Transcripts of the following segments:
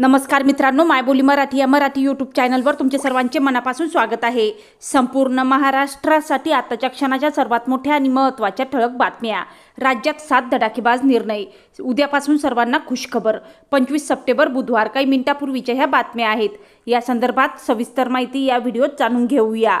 नमस्कार मित्रांनो मायबोली मराठी या मराठी यूट्यूब चॅनलवर तुमचे सर्वांचे मनापासून स्वागत आहे. संपूर्ण महाराष्ट्रासाठी आताच्या क्षणाच्या सर्वात मोठ्या आणि महत्त्वाच्या ठळक बातम्या. राज्यात सात धडाकेबाज निर्णय. उद्यापासून सर्वांना खुशखबर. पंचवीस सप्टेंबर बुधवार काही मिनिटापूर्वीच्या ह्या बातम्या आहेत. या संदर्भात सविस्तर माहिती या व्हिडिओत जाणून घेऊया.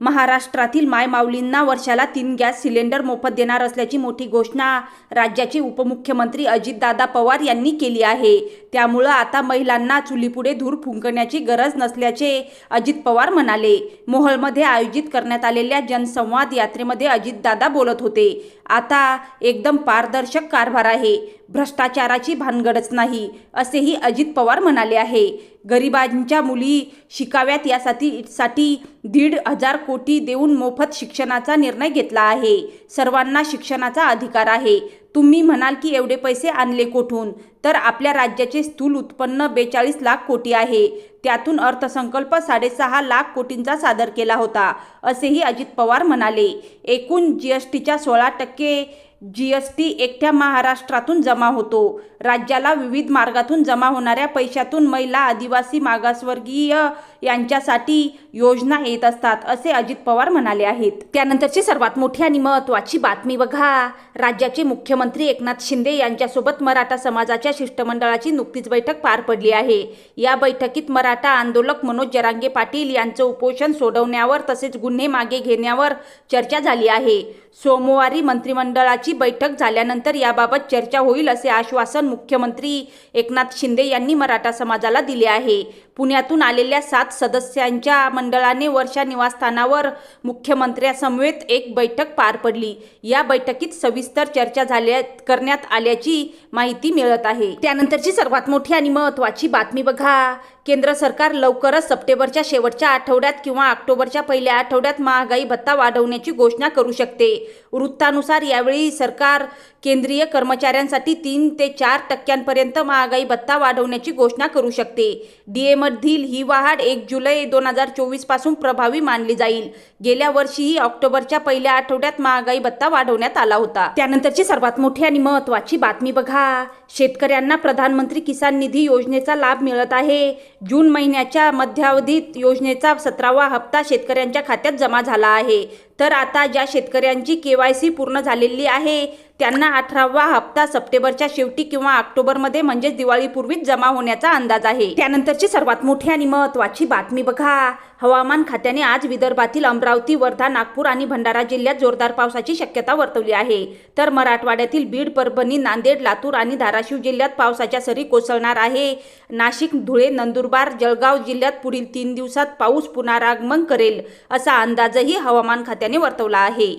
महाराष्ट्रातील मायमाऊलींना वर्षाला तीन गॅस सिलेंडर मोफत देणार असल्याची मोठी घोषणा राज्याचे उपमुख्यमंत्री अजितदादा पवार यांनी केली आहे. त्यामुळं आता महिलांना चुलीपुढे धूर फुंकण्याची गरज नसल्याचे अजित पवार म्हणाले. मोहलमध्ये आयोजित करण्यात आलेल्या जनसंवाद यात्रेमध्ये अजितदादा बोलत होते. आता एकदम पारदर्शक कारभार आहे. भ्रष्टाचाराची भानगडच नाही असेही अजित पवार म्हणाले आहे. गरिबांच्या मुली शिकाव्यात यासाठी साठी दीड हजार कोटी देऊन मोफत शिक्षणाचा निर्णय घेतला आहे. सर्वांना शिक्षणाचा अधिकार आहे. तुम्ही म्हणाल की एवढे पैसे आणले कोठून? तर आपल्या राज्याचे स्थूल उत्पन्न बेचाळीस लाख कोटी आहे. त्यातून अर्थसंकल्प साडेसहा लाख कोटींचा सादर केला होता असेही अजित पवार म्हणाले. एकूण जी एस टीच्या सोळा टक्के जी एस टी एकट्या महाराष्ट्रातून जमा होतो. राज्याला विविध मार्गातून जमा होणाऱ्या पैशातून महिला आदिवासी मागासवर्गीय यांच्यासाठी योजना येत असतात असे अजित पवार म्हणाले आहेत. त्यानंतरची सर्वात मोठी आणि महत्त्वाची बातमी बघा. राज्याचे मुख्यमंत्री एकनाथ शिंदे यांच्यासोबत मराठा समाजाच्या शिष्टमंडळाची नुकतीच बैठक पार पडली आहे. या बैठकीत मराठा आंदोलक मनोज जरांगे पाटील यांचं उपोषण सोडवण्यावर तसेच गुन्हे मागे घेण्यावर चर्चा झाली आहे. सोमवारी मंत्रिमंडळाची बैठक झाल्यानंतर याबाबत चर्चा होईल असे आश्वासन मुख्यमंत्री एकनाथ शिंदे यांनी मराठा समाजाला दिले आहे. पुण्यातून आलेल्या सात सदस्यांच्या मंडळाने वर्षा निवासस्थानावर मुख्यमंत्र्यासमवेत एक बैठक पार पडली. या बैठकीत सविस्तर चर्चा झाल्या करण्यात आल्याची माहिती मिळत आहे. त्यानंतरची सर्वात मोठी आणि महत्त्वाची बातमी बघा. केंद्र सरकार लवकरच सप्टेंबरच्या शेवटच्या आठवड्यात किंवा ऑक्टोबरच्या पहिल्या आठवड्यात महागाई भत्ता वाढवण्याची घोषणा करू शकते. वृत्तानुसार यावेळी सरकार केंद्रीय कर्मचाऱ्यांसाठी तीन ते चार टक्क्यांपर्यंत महागाई भत्ता वाढवण्याची घोषणा करू शकते. मधील ही वाढ एक जुलै दोन हजार चोवीसपासून प्रभावी मानली जाईल. गेल्या वर्षीही ऑक्टोबरच्या पहिल्या आठवड्यात महागाई भत्ता वाढवण्यात आला होता. त्यानंतरची सर्वात मोठी आणि महत्त्वाची बातमी बघा. शेतकऱ्यांना प्रधानमंत्री किसान निधी योजनेचा लाभ मिळत आहे. जून महिन्याच्या मध्यावधीत योजनेचा सतरावा हप्ता शेतकऱ्यांच्या खात्यात जमा झाला आहे. तर आता ज्या शेतकऱ्यांची के वाय सी पूर्ण झालेली आहे त्यांना अठरावा हप्ता सप्टेंबरच्या शेवटी किंवा ऑक्टोबरमध्ये म्हणजेच दिवाळीपूर्वीच जमा होण्याचा अंदाज आहे. त्यानंतरची सर्वात मोठी आणि महत्त्वाची बातमी बघा. हवामान खात्याने आज विदर्भातील अमरावती वर्धा नागपूर आणि भंडारा जिल्ह्यात जोरदार पावसाची शक्यता वर्तवली आहे. तर मराठवाड्यातील बीड परभणी नांदेड लातूर आणि धाराशिव जिल्ह्यात पावसाच्या सरी कोसळणार आहे. नाशिक धुळे नंदुरबार जळगाव जिल्ह्यात पुढील तीन दिवसात पाऊस पुनरागमन करेल असा अंदाजही हवामान खात्याने वर्तवला आहे.